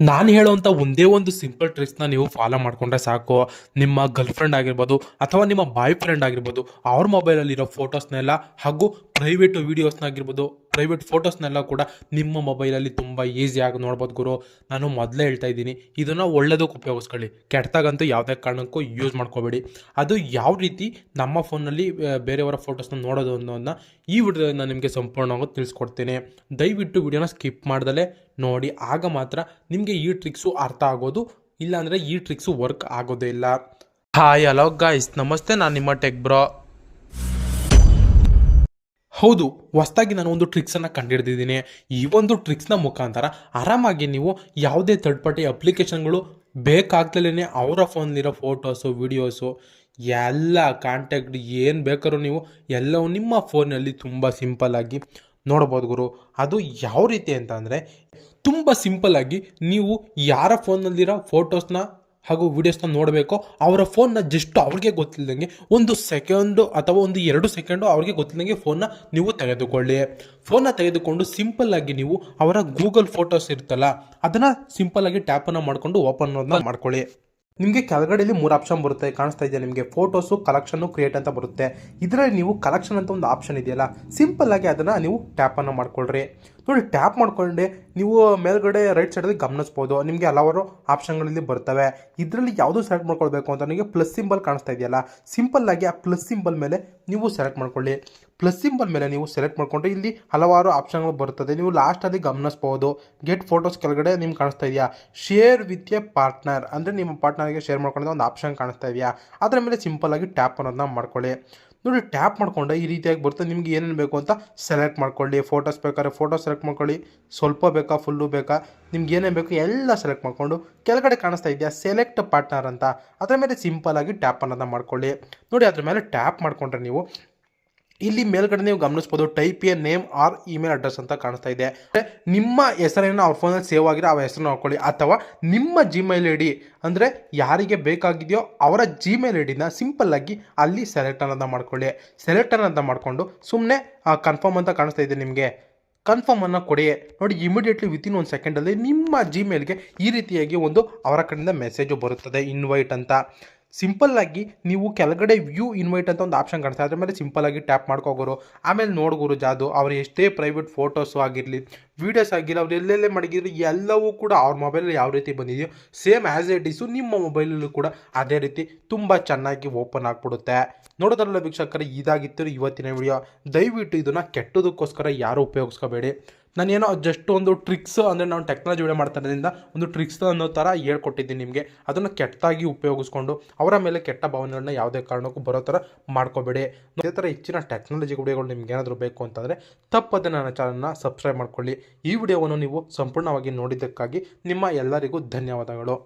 ನಾನು ಹೇಳುವಂಥ ಒಂದೇ ಒಂದು ಸಿಂಪಲ್ ಟ್ರಿಕ್ಸ್ನ ನೀವು ಫಾಲೋ ಮಾಡಿಕೊಂಡ್ರೆ ಸಾಕು. ನಿಮ್ಮ ಗರ್ಲ್ ಫ್ರೆಂಡ್ ಆಗಿರ್ಬೋದು ಅಥವಾ ನಿಮ್ಮ ಬಾಯ್ ಫ್ರೆಂಡ್ ಆಗಿರ್ಬೋದು, ಅವ್ರ ಮೊಬೈಲಲ್ಲಿರೋ ಫೋಟೋಸ್ನೆಲ್ಲ ಹಾಗೂ ಪ್ರೈವೇಟ್ ವೀಡಿಯೋಸ್ನಾಗಿರ್ಬೋದು ಪ್ರೈವೇಟ್ ಫೋಟೋಸ್ನೆಲ್ಲ ಕೂಡ ನಿಮ್ಮ ಮೊಬೈಲಲ್ಲಿ ತುಂಬ ಈಸಿಯಾಗಿ ನೋಡ್ಬೋದು ಗುರು. ನಾನು ಮೊದಲೇ ಹೇಳ್ತಾ ಇದ್ದೀನಿ, ಇದನ್ನು ಒಳ್ಳೆಯದಕ್ಕೆ ಉಪಯೋಗಿಸ್ಕೊಳ್ಳಿ. ಕೆಟ್ಟದಾಗಂತೂ ಯಾವುದೇ ಕಾರಣಕ್ಕೂ ಯೂಸ್ ಮಾಡ್ಕೋಬೇಡಿ. ಅದು ಯಾವ ರೀತಿ ನಮ್ಮ ಫೋನಲ್ಲಿ ಬೇರೆಯವರ ಫೋಟೋಸ್ನ ನೋಡೋದು ಅನ್ನೋದನ್ನ ಈ ವಿಡಿಯೋದಿಂದ ನಿಮಗೆ ಸಂಪೂರ್ಣವಾಗಿ ತಿಳಿಸ್ಕೊಡ್ತೇನೆ. ದಯವಿಟ್ಟು ವಿಡಿಯೋನ ಸ್ಕಿಪ್ ಮಾಡ್ದಲೇ ನೋಡಿ. ಆಗ ಮಾತ್ರ ನಿಮಗೆ ಈ ಟ್ರಿಕ್ಸು ಅರ್ಥ ಆಗೋದು, ಇಲ್ಲಾಂದರೆ ಈ ಟ್ರಿಕ್ಸು ವರ್ಕ್ ಆಗೋದೇ ಇಲ್ಲ. ಹಾಯ್ ಹಲೋ ಗಾಯ್ಸ್ ನಮಸ್ತೆ, ನಾನು ನಿಮ್ಮ ಟೆಕ್ ಬ್ರೋ ಹೌದು, ಹೊಸದಾಗಿ ನಾನು ಒಂದು ಟ್ರಿಕ್ಸನ್ನು ಕಂಡುಹಿಡಿದಿದ್ದೀನಿ ಈ ಒಂದು ಟ್ರಿಕ್ಸ್ನ ಮುಖಾಂತರ ಆರಾಮಾಗಿ ನೀವು ಯಾವುದೇ ಥರ್ಡ್ ಪಾರ್ಟಿ ಅಪ್ಲಿಕೇಶನ್ಗಳು ಬೇಕಾಗ್ದಲೇ ಅವರ ಫೋನಲ್ಲಿರೋ ಫೋಟೋಸು ವೀಡಿಯೋಸು ಎಲ್ಲ ಕಾಂಟ್ಯಾಕ್ಟ್ ಏನು ಬೇಕಾದ್ರೂ ನೀವು ಎಲ್ಲವೂ ನಿಮ್ಮ ಫೋನಲ್ಲಿ ತುಂಬ ಸಿಂಪಲ್ಲಾಗಿ ನೋಡ್ಬೋದು ಗುರು. ಅದು ಯಾವ ರೀತಿ ಅಂತ ಅಂದರೆ, ತುಂಬ ಸಿಂಪಲ್ಲಾಗಿ ನೀವು ಯಾರ ಫೋನಲ್ಲಿರೋ ಫೋಟೋಸ್ನ ಹಾಗೂ ವಿಡಿಯೋಸ್ನ ನೋಡಬೇಕು, ಅವರ ಫೋನ್ನ ಜಸ್ಟ್ ಅವ್ರಿಗೆ ಗೊತ್ತಿಲ್ಲದಂಗೆ ಒಂದು ಸೆಕೆಂಡು ಅಥವಾ ಒಂದು ಎರಡು ಸೆಕೆಂಡು ಅವ್ರಿಗೆ ಗೊತ್ತಿಲ್ಲದಂಗೆ ಫೋನ್ನ ನೀವು ತೆಗೆದುಕೊಳ್ಳಿ. ಫೋನ್ನ ತೆಗೆದುಕೊಂಡು ಸಿಂಪಲ್ಲಾಗಿ ನೀವು ಅವರ ಗೂಗಲ್ ಫೋಟೋಸ್ ಇರುತ್ತಲ್ಲ ಅದನ್ನು ಸಿಂಪಲ್ಲಾಗಿ ಟ್ಯಾಪನ್ನು ಮಾಡಿಕೊಂಡು ಓಪನ್ ಮಾಡ್ಕೊಳ್ಳಿ. ನಿಮಗೆ ಕೆಳಗಡೆಯಲ್ಲಿ ಮೂರು ಆಪ್ಷನ್ ಬರುತ್ತೆ, ಕಾಣಿಸ್ತಾ ಇದೆಯಾ ನಿಮಗೆ. ಫೋಟೋಸು ಕಲೆಕ್ಷನ್ನು ಕ್ರಿಯೇಟ್ ಅಂತ ಬರುತ್ತೆ. ಇದರಲ್ಲಿ ನೀವು ಕಲೆಕ್ಷನ್ ಅಂತ ಒಂದು ಆಪ್ಷನ್ ಇದೆಯಲ್ಲ ಸಿಂಪಲ್ಲಾಗಿ ಅದನ್ನು ನೀವು ಟ್ಯಾಪನ್ನು ಮಾಡ್ಕೊಳ್ರಿ. ನೋಡಿ ಟ್ಯಾಪ್ ಮಾಡ್ಕೊಂಡೆ, ನೀವು ಮೇಲ್ಗಡೆ ರೈಟ್ ಸೈಡಲ್ಲಿ ಗಮನಿಸ್ಬೋದು. ನಿಮಗೆ ಹಲವಾರು ಆಪ್ಷನ್ಗಳಲ್ಲಿ ಬರ್ತವೆ. ಇದರಲ್ಲಿ ಯಾವುದು ಸೆಲೆಕ್ಟ್ ಮಾಡ್ಕೊಳ್ಬೇಕು ಅಂತ ನಿಮಗೆ ಪ್ಲಸ್ ಸಿಂಬಲ್ ಕಾಣಿಸ್ತಾ ಇದೆಯಲ್ಲ ಸಿಂಪಲ್ ಆಗಿ ಆ ಪ್ಲಸ್ ಸಿಂಬಲ್ ಮೇಲೆ ನೀವು ಸೆಲೆಕ್ಟ್ ಮಾಡ್ಕೊಳ್ಳಿ. ಪ್ಲಸ್ ಸಿಂಬಲ್ ಮೇಲೆ ನೀವು ಸೆಲೆಕ್ಟ್ ಮಾಡಿಕೊಂಡ್ರೆ ಇಲ್ಲಿ ಹಲವಾರು ಆಪ್ಷನ್ಗಳು ಬರ್ತದೆ ನೀವು ಲಾಸ್ಟಲ್ಲಿ ಗಮನಿಸ್ಬೋದು. ಗೆಟ್ ಫೋಟೋಸ್ ಕೆಳಗಡೆ ನಿಮ್ಗೆ ಕಾಣಿಸ್ತಾ ಇದೆಯಾ? ಶೇರ್ ವಿತ್ ಎ ಪಾರ್ಟ್ನರ್ ಅಂದರೆ ನಿಮ್ಮ ಪಾರ್ಟ್ನರ್ಗೆ ಶೇರ್ ಮಾಡ್ಕೊಳ್ಳೋದು ಒಂದು ಆಪ್ಷನ್ ಕಾಣಿಸ್ತಾ ಇದೆಯಾ? ಅದರ ಮೇಲೆ ಸಿಂಪಲ್ ಆಗಿ ಟ್ಯಾಪ್ ಅನ್ನೋದನ್ನ ಮಾಡ್ಕೊಳ್ಳಿ. ನೋಡಿ ಟ್ಯಾಪ್ ಮಾಡ್ಕೊಂಡೆ, ಈ ರೀತಿಯಾಗಿ ಬರುತ್ತೆ. ನಿಮ್ಗೆ ಏನೇನು ಬೇಕು ಅಂತ ಸೆಲೆಕ್ಟ್ ಮಾಡ್ಕೊಳ್ಳಿ. ಫೋಟೋಸ್ ಬೇಕಾದ್ರೆ ಫೋಟೋ ಸೆಲೆಕ್ಟ್ ಮಾಡ್ಕೊಳ್ಳಿ. ಸ್ವಲ್ಪ ಬೇಕಾ ಫುಲ್ಲು ಬೇಕಾ? ನಿಮ್ಗೆ ಏನೇನು ಬೇಕು ಎಲ್ಲ ಸೆಲೆಕ್ಟ್ ಮಾಡಿಕೊಂಡು ಕೆಳಗಡೆ ಕಾಣಿಸ್ತಾ ಇದೆಯಾ? ಸೆಲೆಕ್ಟ್ ಪಾರ್ಟ್ನರ್ ಅಂತ. ಅದರ ಮೇಲೆ ಸಿಂಪಲ್ ಆಗಿ ಟ್ಯಾಪ್ ಅನ್ನೋದನ್ನ ಮಾಡ್ಕೊಳ್ಳಿ. ನೋಡಿ, ಅದ್ರ ಮೇಲೆ ಟ್ಯಾಪ್ ಮಾಡಿಕೊಂಡ್ರೆ ನೀವು ಇಲ್ಲಿ ಮೇಲ್ಗಡೆ ನೀವು ಗಮನಿಸ್ಬೋದು type a name or email address ಅಂತ ಕಾಣಿಸ್ತಾ ಇದೆ. ನಿಮ್ಮ ಹೆಸರೇನು ಅವ್ರ ಫೋನಲ್ಲಿ ಸೇವ್ ಆಗಿರೋ ಆ ಹೆಸರನ್ನ ಹಾಕೊಳ್ಳಿ ಅಥವಾ ನಿಮ್ಮ ಜಿಮೇಲ್ ಐ ಡಿ ಅಂದರೆ ಯಾರಿಗೆ ಬೇಕಾಗಿದೆಯೋ ಅವರ ಜಿಮೇಲ್ ಐ ಡಿನ ಸಿಂಪಲ್ ಆಗಿ ಅಲ್ಲಿ ಸೆಲೆಕ್ಟ್ ಅನ್ನೋದನ್ನ ಮಾಡ್ಕೊಳ್ಳಿ. ಸೆಲೆಕ್ಟ್ ಅನ್ನೋದನ್ನ ಮಾಡಿಕೊಂಡು ಸುಮ್ಮನೆ ಕನ್ಫರ್ಮ್ ಅಂತ ಕಾಣಿಸ್ತಾ ಇದೆ ನಿಮಗೆ. ಕನ್ಫರ್ಮನ್ನು ಕೊಡಿ. ನೋಡಿ ಇಮಿಡಿಯೇಟ್ಲಿ ವಿತಿನ್ ಒಂದು ಸೆಕೆಂಡಲ್ಲಿ ನಿಮ್ಮ ಜಿಮೇಲ್ಗೆ ಈ ರೀತಿಯಾಗಿ ಒಂದು ಅವರ ಕಡೆಯಿಂದ ಮೆಸೇಜು ಬರುತ್ತದೆ ಇನ್ವೈಟ್ ಅಂತ. ಸಿಂಪಲ್ ಆಗಿ ನೀವು ಕೆಳಗಡೆ ವ್ಯೂ ಇನ್ವೈಟ್ ಅಂತ ಒಂದು ಆಪ್ಷನ್ ಕಾಣಿಸ್ತಾ ಅದ್ರ ಮೇಲೆ ಸಿಂಪಲ್ ಆಗಿ ಟ್ಯಾಪ್ ಮಾಡ್ಕೋಗೋರು ಆಮೇಲೆ ನೋಡ್ಗೋರು ಜಾದು. ಅವ್ರು ಎಷ್ಟೇ ಪ್ರೈವೇಟ್ ಫೋಟೋಸು ಆಗಿರಲಿ ವೀಡಿಯೋಸ್ ಆಗಿರಲಿ, ಅವ್ರು ಎಲ್ಲೆಲ್ಲೇ ಮಡಗಿದ್ರು, ಎಲ್ಲವೂ ಕೂಡ ಅವ್ರ ಮೊಬೈಲಲ್ಲಿ ಯಾವ ರೀತಿ ಬಂದಿದೆಯೋ ಸೇಮ್ ಆ್ಯಸ್ ಎ ಡಿಸು ನಿಮ್ಮ ಮೊಬೈಲಲ್ಲೂ ಕೂಡ ಅದೇ ರೀತಿ ತುಂಬ ಚೆನ್ನಾಗಿ ಓಪನ್ ಆಗಿಬಿಡುತ್ತೆ. ನೋಡೋದ್ರಲ್ಲ ವೀಕ್ಷಕರೇ, ಇದಾಗಿತ್ತು ಇವತ್ತಿನ ವಿಡಿಯೋ ದಯವಿಟ್ಟು ಇದನ್ನು ಕೆಟ್ಟದಕ್ಕೋಸ್ಕರ ಯಾರು ಉಪಯೋಗಿಸ್ಕೋಬೇಡಿ. ನಾನೇನೋ ಜಸ್ಟ್ ಒಂದು ಟ್ರಿಕ್ಸ್ ಅಂದರೆ ನಾನು ಟೆಕ್ನಾಲಜಿ ವಿಡಿಯೋ ಮಾಡ್ತಾ ಇರೋದ್ರಿಂದ ಒಂದು ಟ್ರಿಕ್ಸ್ ಅನ್ನೋ ಥರ ಹೇಳ್ಕೊಟ್ಟಿದ್ದೀನಿ ನಿಮಗೆ. ಅದನ್ನು ಕೆಟ್ಟಾಗಿ ಉಪಯೋಗಿಸ್ಕೊಂಡು ಅವರ ಮೇಲೆ ಕೆಟ್ಟ ಭಾವನೆಗಳನ್ನ ಯಾವುದೇ ಕಾರಣಕ್ಕೂ ಬರೋ ಥರ ಮಾಡ್ಕೋಬೇಡಿ. ಅದೇ ಥರ ಹೆಚ್ಚಿನ ಟೆಕ್ನಾಲಜಿ ವಿಡಿಯೋಗಳು ನಿಮ್ಗೆ ಏನಾದರೂ ಬೇಕು ಅಂತಂದರೆ ತಪ್ಪದೆ ನನ್ನ ಚಾನಲ್ನ ಸಬ್ಸ್ಕ್ರೈಬ್ ಮಾಡ್ಕೊಳ್ಳಿ. ಈ ವಿಡಿಯೋವನ್ನು ನೀವು ಸಂಪೂರ್ಣವಾಗಿ ನೋಡಿದ್ದಕ್ಕಾಗಿ ನಿಮ್ಮ ಎಲ್ಲರಿಗೂ ಧನ್ಯವಾದಗಳು.